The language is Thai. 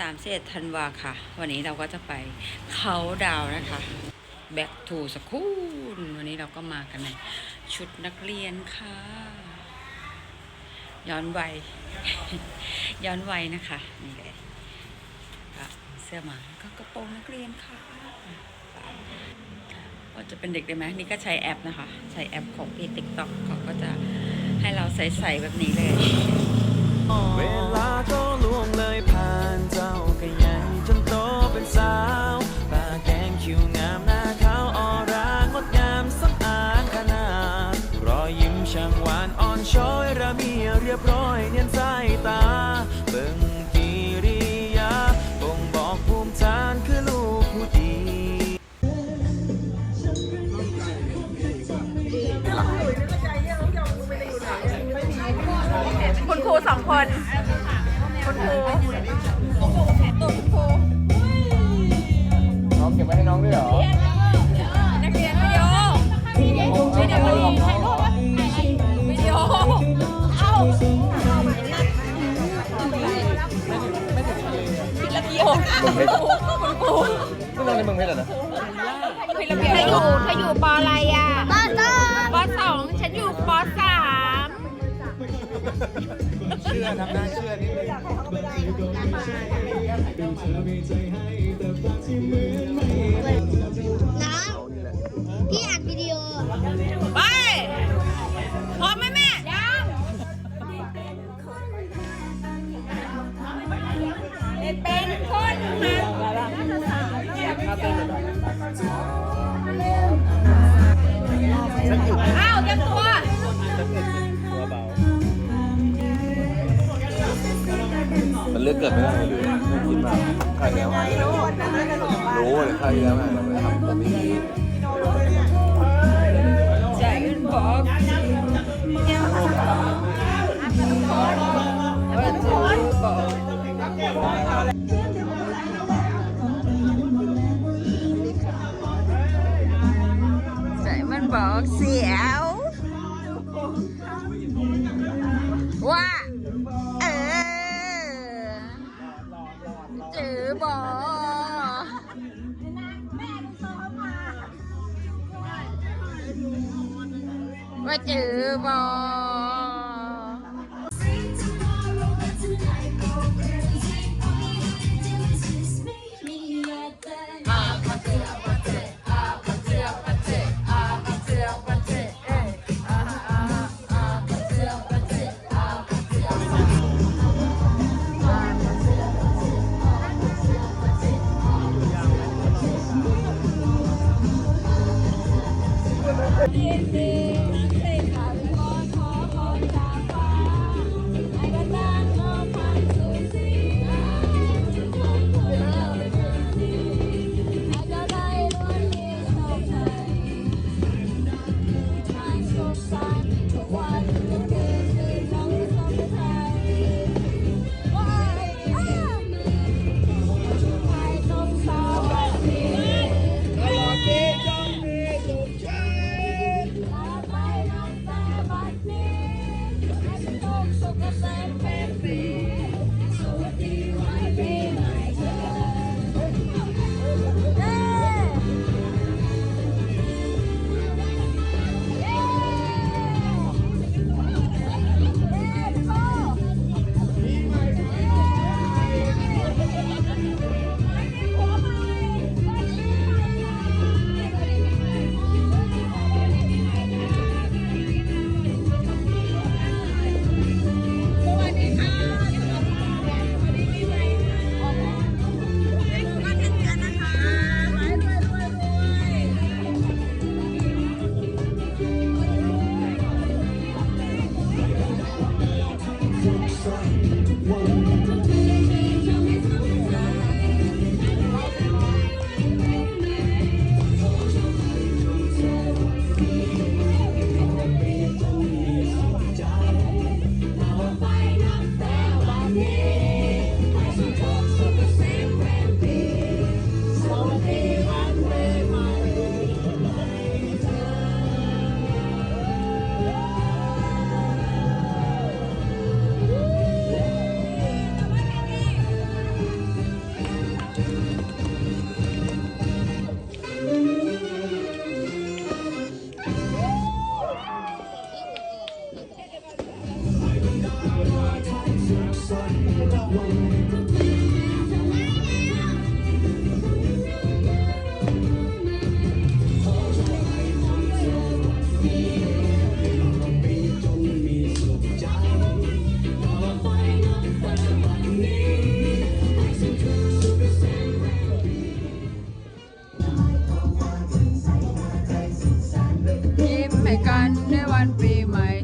31ธันวาค่ะ วันนี้เราก็จะไปเขาดาวนะคะ back to school วันนี้เราก็มากันในชุดนักเรียนค่ะ ย้อนวัย ย้อนวัยนะคะนี่เลยก็เสื้อหมาก็กระโปรงนักเรียนค่ะว่าจะเป็นเด็กได้ไหมนี่ก็ใช้แอปนะคะ ใช้แอปของพี่ติ๊กต็อกเขาก็จะให้เราใส่ๆแบบนี้เลย เรียบร้อยเนียนสายตา เบิ่งกิริยาบ่งบอกภูมิฐานคือลูกผู้ดีคุณครูสองคน คุณครู เบียบคุณรูคุณครูนี่น้องในเมืองเพชรเหรอนะผิดระเธออยู่เธออยู่ปออะไรอะปอสองปอสองฉันอยู่ปอสามเชื่อทำหน้าเชื่อนิดนึงน้ เลือกเกิดไม่ได้เลยไม่คิดมากใครแล้วรู้เลยใครแล้วเราไปทำแบบนี้ใจมันบอกว่าจะบอกใจมันบอกเสียว ว่าเกันในวันปีใหม่